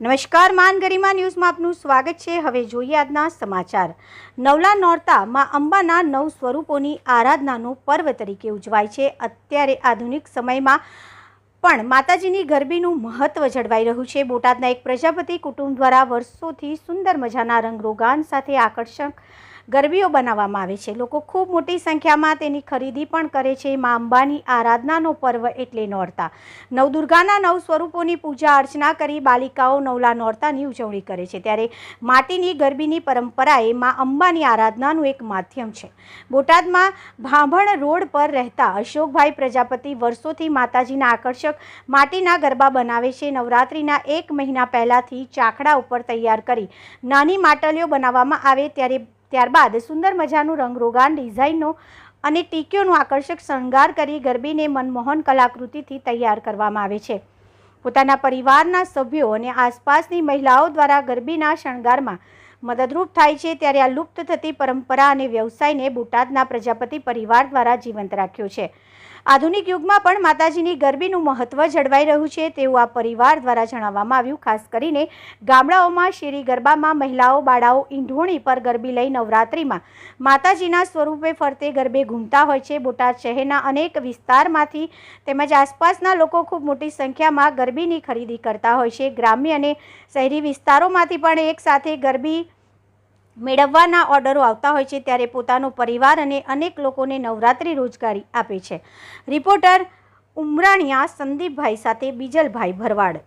નમસ્કાર માન ગરિમા ન્યૂઝમાં આપનું સ્વાગત છે. હવે જોઈએ આજના સમાચાર. નવલા નોરતા માં અંબાના નવ સ્વરૂપોની આરાધનાનું પર્વ તરીકે ઉજવાય છે. અત્યારે આધુનિક સમયમાં પણ માતાજીની ગરબીનું મહત્વ જળવાઈ રહ્યું છે. બોટાદના એક પ્રજાપતિ કુટુંબ દ્વારા વર્ષોથી સુંદર મજાના રંગરોગાન સાથે આકર્ષક ગરબીઓ બનાવવામાં આવે છે. લોકો ખૂબ મોટી સંખ્યામાં તેની ખરીદી પણ કરે છે. મા અંબાની આરાધનાનો પર્વ એટલે નોરતા. નવદુર્ગાના નવ સ્વરૂપોની પૂજા અર્ચના કરી બાલિકાઓ નવલા નોરતાની ઉજવણી કરે છે. ત્યારે માટીની ગરબીની પરંપરા એ મા અંબાની આરાધનાનું એક માધ્યમ છે. બોટાદમાં ભાંભણ રોડ પર રહેતા અશોકભાઈ પ્રજાપતિ વર્ષોથી માતાજીના આકર્ષક માટીના ગરબા બનાવે છે. નવરાત્રિના એક મહિના પહેલાંથી ચાકડા ઉપર તૈયાર કરી નાની માટલીઓ બનાવવામાં આવે. ત્યારે ત્યારબાદ સુંદર મજાનું રંગરોગાન ડિઝાઇનનો અને ટીકીઓનું આકર્ષક શણગાર કરી ગરબીને મનમોહન કલાકૃતિથી તૈયાર કરવામાં આવે છે. પોતાના પરિવારના સભ્યો અને આસપાસની મહિલાઓ દ્વારા ગરબીના શણગારમાં મદદરૂપ થાય છે ત્યારે આ લુપ્ત થતી પરંપરા અને વ્યવસાયને બોટાદના પ્રજાપતિ પરિવાર દ્વારા જીવંત રાખ્યો છે. આધુનિક યુગમાં પણ માતાજીની ગરબીનું મહત્વ જળવાઈ રહ્યું છે તેવું આ પરિવાર દ્વારા જણાવવામાં આવ્યું, ખાસ કરીને ગામડાઓમાં શેરી ગરબામાં મહિલાઓ, બાળાઓ ઈંઢોણી પર ગરબી લઈ નવરાત્રિમાં માતાજીના સ્વરૂપે ફરતે ગરબે ઘૂમતા હોય છે. બોટાદ શહેરના અનેક વિસ્તારમાંથી તેમજ આસપાસના લોકો ખૂબ મોટી સંખ્યામાં ગરબીની ખરીદી કરતા હોય છે. ગ્રામ્ય અને શહેરી વિસ્તારોમાંથી પણ એકસાથે ગરબી મેળવવાના ઓર્ડરો આવતા હોય છે ત્યારે પોતાનો પરિવાર અને અનેક લોકોને નવરાત્રિ રોજગારી આપે છે. રિપોર્ટર ઉમરાણિયા સંદીપભાઈ સાથે બીજલભાઈ ભરવાડ.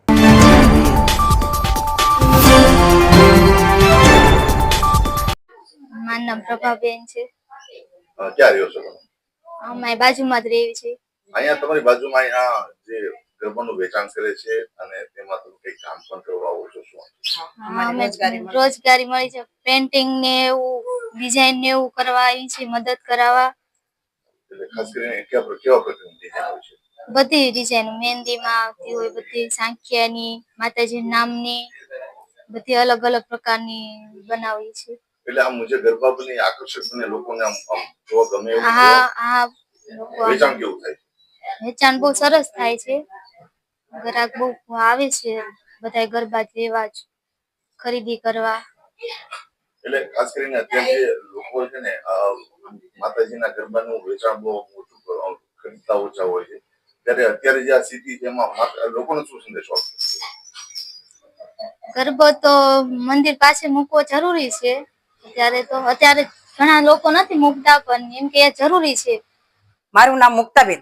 મારું નામ પ્રભાબેન છે. ક્યાં રહ્યો છો તમે? અમારી બાજુમાં જ રહેવી છે. અહીંયા તમારી બાજુમાં અહીંયા જે ગરબાનું વેચાણ કરે છે અને તેમાં તમે કઈ કામ પણ કરવા આવો છો શું રોજગારી મળી છે. પેન્ટિંગ ને એવું ડિઝાઇન ને એવું કરવા આવી છે મદદ કરાવવા. એટલે ખાસ કરીને કેવા કેવા પ્રકારની ડિઝાઇન હોય છે? બધી ડિઝાઇન મહેંદીમાં આવતી હોય બધી સાંખિયાની માતાજી નામની બધી અલગ અલગ પ્રકારની બનાવી છે એટલે આમ મુજબ ગરબા બની આકર્ષક બને લોકોને આમ આમ જોવા ગમે એવું હા હા વેચાણ કેવું થાય? વેચાણ બહુ સરસ થાય છે. ગ્રાહક બહુ આવે છે બધા ગરબા લેવા જ ખરીદી કરવા. એટલે ખાસ કરીને અત્યારે જે લોકો છે ને માતાજીના ગરબાનું વેચાણ બહુ ઓછું ખરીદતા ઓછા હોય છે. ત્યારે અત્યારે જે આ સ્થિતિ છે એમાં લોકોને શું સંદેશો આપશે? ગરબો તો મંદિર પાસે મૂકવો જરૂરી છે. અત્યારે તો અત્યારે ઘણા લોકો નથી મૂકતા પણ એમ કે એ જરૂરી છે. મારું નામ મુક્તાબેન.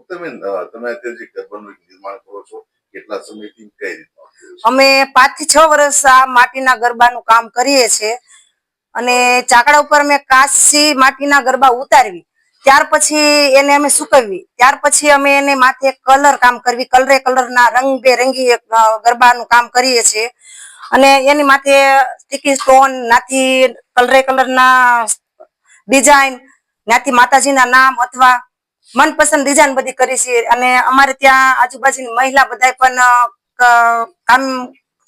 અ, તમે અત્યારે જે ગરબાનું નિર્માણ કરો છો કેટલા સમયથી કઈ રીતના અમે પાંચથી છ વર્ષ આ માટીના ગરબાનું કામ કરીએ છીએ. અને ચાકડા ઉપર અમે કાચી માટીના ગરબા ઉતારવી. ત્યાર પછી એને અમે સુકવવી. ત્યાર પછી અમે એને માથે કલર કામ કરવી. કલરે કલરના રંગબેરંગી ગરબાનું કામ કરીએ છીએ. અને એની માથે સ્ટીકી સ્ટોન નાથી કલરે કલરના ડિઝાઇન નાથી માતાજીના નામ અથવા મનપસંદ ડિઝાઇન બધી કરી છે. અને અમારે ત્યાં આજુબાજુની મહિલા બધા પણ કામ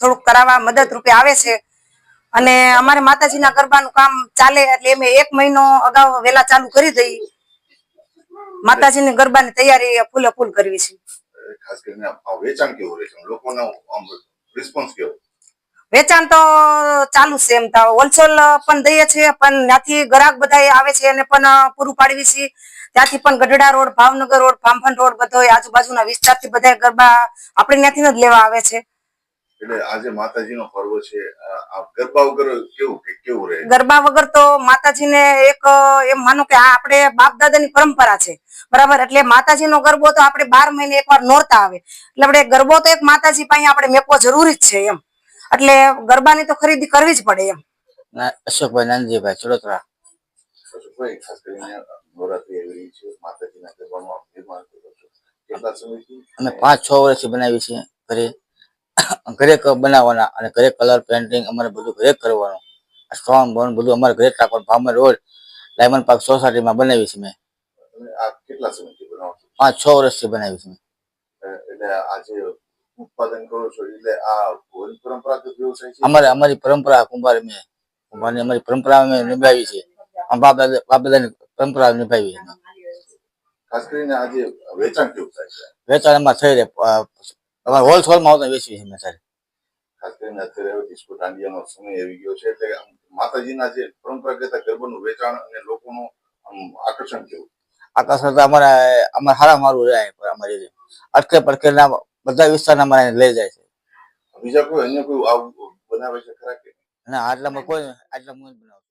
થોડુંક કરાવવા મદદ રૂપે આવે છે. અને અમારે માતાજીના ગરબાનું કામ ચાલે એટલે અમે એક મહિનો અગાઉ વેલા ચાલુ કરી દઈ. માતાજીની ગરબાની તૈયારી ફૂલે ફૂલ કરવી છે. ખાસ કરીને આ આ વેચાણ કેવું રહે છે? લોકોનો રિસ્પોન્સ કેવો? વેચાણ તો ચાલુ છે એમ તો. હોલસેલ પણ દઈએ છીએ પણ ત્યાંથી ગ્રાહક બધા આવે છે એને પણ પૂરું પાડવી છીએ ત્યાંથી પણ ગઢડા રોડ ભાવનગર રોડ ફામફન રોડ બધો આજુબાજુના વિસ્તારથી બધા ગરબા આપણે ત્યાંથી જ લેવા આવે છે. એટલે આજે માતાજીનો પર્વ છે. ગરબા વગર કેવું કે કેવું રહે? ગરબા વગર તો માતાજીને એક એમ માનો કે આ આપણે બાપ દાદાની પરંપરા છે. બરાબર? એટલે માતાજીનો ગરબો તો આપણે બાર મહિને એકવાર નોરતા આવે. એટલે આપણે ગરબો તો એક માતાજી પાસે આપણે મેકવો જરૂરી જ છે એમ. એટલે ગરબાની તો ખરીદી કરવી જ પડે એમ. અશોકભાઈ નાનજીભાઈ ચડોતરા અશોકભાઈ, ખાસ કરીને નવરાત્રી આવી રહી છે માતાજીના ગરબામાં નિર્માણ કરો છો. કેટલા સમયથી? અમે પાંચ છ વર્ષથી બનાવી છીએ ઘરે. ઘરે બનાવવાના અને ઘરે કલર પેન્ટિંગ અમારે બધું ઘરે કરવાનું. સ્ટોન બોન બધું અમારે ઘરે રાખવાનું. ભામર રોડ ડાયમંડ પાર્ક સોસાયટીમાં બનાવી છે મેં. આ કેટલા સમયથી બનાવો છો? પાંચ છ વર્ષથી બનાવી છે મેં. એટલે આજે ઉત્પાદન કરો છો એટલે આ કોઈ પરંપરાગત વ્યવસાય છે? અમારે અમારી પરંપરા કુંભાર મેં. કુંભારની અમારી પરંપરા અમે નિભાવી છે બાપ દાદા બાપ દાદાની પરંપરા નિભાવી ખાસ કરીને આજે વેચાણ કેવું થાય છે? વેચાણ એમાં થઈ રહે અમારે હોલસેલમાં આવતા વેચવી છે મેં સારી ખાસ કરીને અત્યારે ડિસ્કો દાંડિયાનો સમય આવી ગયો છે એટલે માતાજીના જે પરંપરાગત ગરબાનું વેચાણ અને લોકોનું આકર્ષણ કેવું? આકર્ષણ તો અમારા અમારે હારા મારું રહે અમારી. અટકે પડકેના બધા વિસ્તારના અમારે લઈ જાય છે. બીજા કોઈ અન્ય કોઈ આવું બનાવે છે ખરા કે ના આટલામાં કોઈ આટલા જ બનાવું